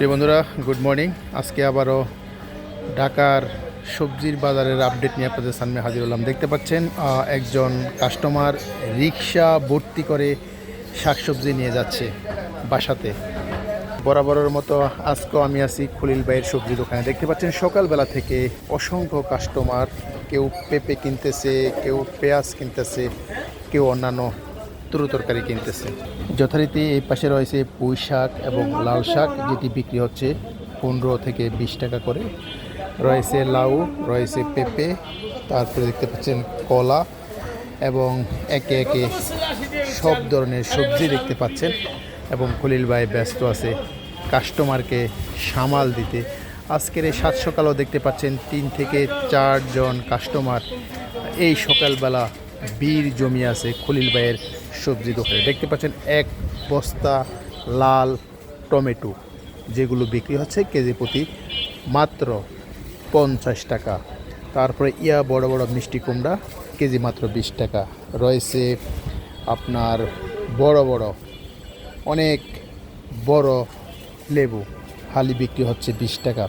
প্রিয় বন্ধুরা good morning আজকে আবারও ঢাকার সবজির বাজারের আপডেট নিয়ে আপনাদের সামনে হাজির হলাম। দেখতে পাচ্ছেন একজন কাস্টমার রিক্সা ভর্তি করে শাকসবজি নিয়ে যাচ্ছে বাসাতে। বরাবরের মতো আজকেও আমি আছি খলিল ভাইয়ের সবজি দোকানে। দেখতে পাচ্ছেন, সকালবেলা থেকে অসংখ্য কাস্টমার কেউ পেঁপে কিনতেছে, কেউ পেঁয়াজ কিনতেছে, কেউ অন্যান্য তরু তরকারি কিনতেছে। যথারীতি এই পাশে রয়েছে পুঁই শাক এবং লাল শাক, যেটি বিক্রি হচ্ছে পনেরো থেকে বিশ টাকা করে। রয়েছে লাউ, রয়েছে পেঁপে, তারপরে দেখতে পাচ্ছেন কলা এবং একে একে সব ধরনের সবজি দেখতে পাচ্ছেন এবং খলিল ভাই ব্যস্ত আছে কাস্টমারকে সামাল দিতে। আজকের এই সাত সকালেও দেখতে পাচ্ছেন তিন থেকে চারজন কাস্টমার এই সকালবেলা বীর জমি আছে খলিল ভাইয়ের সবজি দোকানে। দেখতে পাচ্ছেন এক বস্তা লাল টমেটো, যেগুলো বিক্রি হচ্ছে কেজি প্রতি মাত্র পঞ্চাশ টাকা। তারপরে ইয়া বড় বড় মিষ্টি কুমড়া, কেজি মাত্র বিশ টাকা। রয়েছে আপনার বড় বড়, অনেক বড় লেবু, হালি বিক্রি হচ্ছে বিশ টাকা।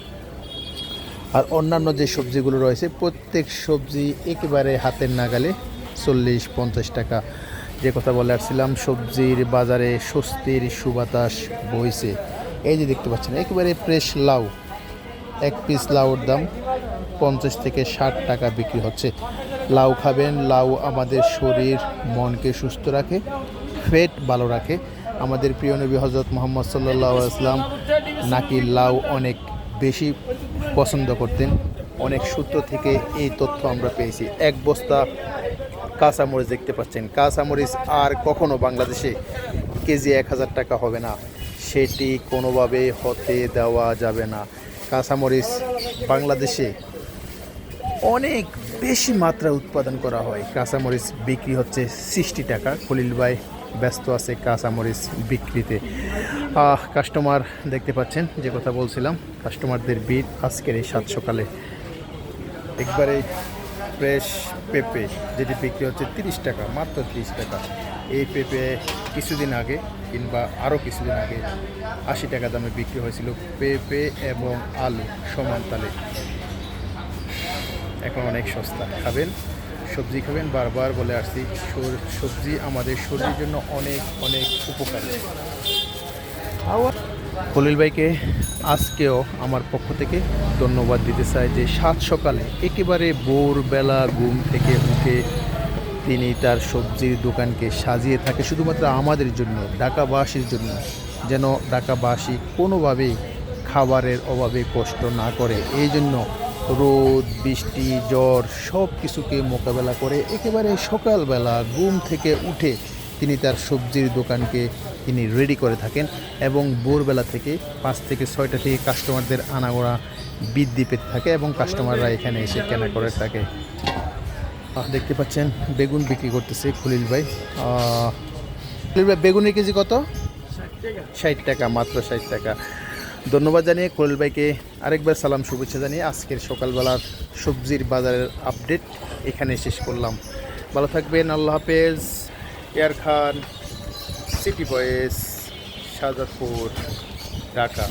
আর অন্যান্য যে সবজিগুলো রয়েছে, প্রত্যেক সবজি একেবারে হাতের নাগালে চল্লিশ পঞ্চাশ টাকা। যে কথা বলে আসছিলাম, সবজির বাজারে স্বস্তির সুবাতাস বইছে। এই যে দেখতে পাচ্ছেন, একেবারে ফ্রেশ লাউ। এক পিস লাউর দাম পঞ্চাশ থেকে ষাট টাকা বিক্রি হচ্ছে। লাউ খাবেন, লাউ আমাদের শরীর, মনকে সুস্থ রাখে, ফেট ভালো রাখে। আমাদের প্রিয় নবী হজরত মোহাম্মদ সাল্লাহ আসলাম নাকি লাউ অনেক বেশি পছন্দ করতেন। অনেক সূত্র থেকে এই তথ্য আমরা পেয়েছি। এক বস্তা কাঁচামরিচ দেখতে পাচ্ছেন। কাঁচামরিচ আর কখনো বাংলাদেশে কেজি এক হাজার টাকা হবে না। সেটি কোনোভাবে হতে দেওয়া যাবে না। কাঁচামরিচ বাংলাদেশে অনেক বেশি মাত্রা উৎপাদন করা হয়। কাঁচামরিচ বিক্রি হচ্ছে সিক্সটি টাকা। খলিল ভাই ব্যস্ত আছে কাঁচামরিচ বিক্রিতে। কাস্টমার দেখতে পাচ্ছেন, যে কথা বলছিলাম কাস্টমারদের ভিড় আজকের এই সাত সকালে একবারে ফ্রেশ পেঁপে, যেটি বিক্রি হচ্ছে তিরিশ টাকা, মাত্র তিরিশ টাকা। এই পেঁপে কিছুদিন আগে কিংবা আরও কিছুদিন আগে আশি টাকা দামে বিক্রি হয়েছিল পেঁপে এবং আলু সমান তালে। এখন অনেক সস্তা। খাবেন, সবজি খাবেন, বারবার বলে আসছি সবজি আমাদের শরীরের জন্য অনেক অনেক উপকারী। খলিল ভাইকে আজকেও আমার পক্ষ থেকে ধন্যবাদ দিতে চাই যে সাত সকালে একেবারে ভোরবেলা ঘুম থেকে উঠে তিনি তার সবজির দোকানকে সাজিয়ে থাকে শুধুমাত্র আমাদের জন্য, ঢাকাবাসীর জন্য, যেন ঢাকাবাসী কোনোভাবেই খাবারের অভাবে কষ্ট না করে। এই জন্য রোদ, বৃষ্টি, জ্বর সব কিছুকে মোকাবেলা করে একেবারে সকালবেলা ঘুম থেকে উঠে তিনি তার সবজির দোকানকে তিনি রেডি করে থাকেন এবং ভোরবেলা থেকে পাঁচ থেকে ছয়টা থেকে কাস্টমারদের আনাগোড়া বৃদ্ধি পেতে থাকে এবং কাস্টমাররা এখানে এসে কেনা করে থাকে। দেখতে পাচ্ছেন, বেগুন বিক্রি করতেছে খলিল ভাই। খলিল ভাই, বেগুনের কেজি কত? ষাট টাকা, মাত্র ষাট টাকা। ধন্যবাদ জানিয়ে খলিল ভাইকে আরেকবার সালাম, শুভেচ্ছা জানিয়ে আজকের সকালবেলার সবজির বাজারের আপডেট এখানে শেষ করলাম। ভালো থাকবেন, আল্লাহ হাফেজ। এয়ার খান সিটি বয়েস শাহজাদপুর ঢাকা।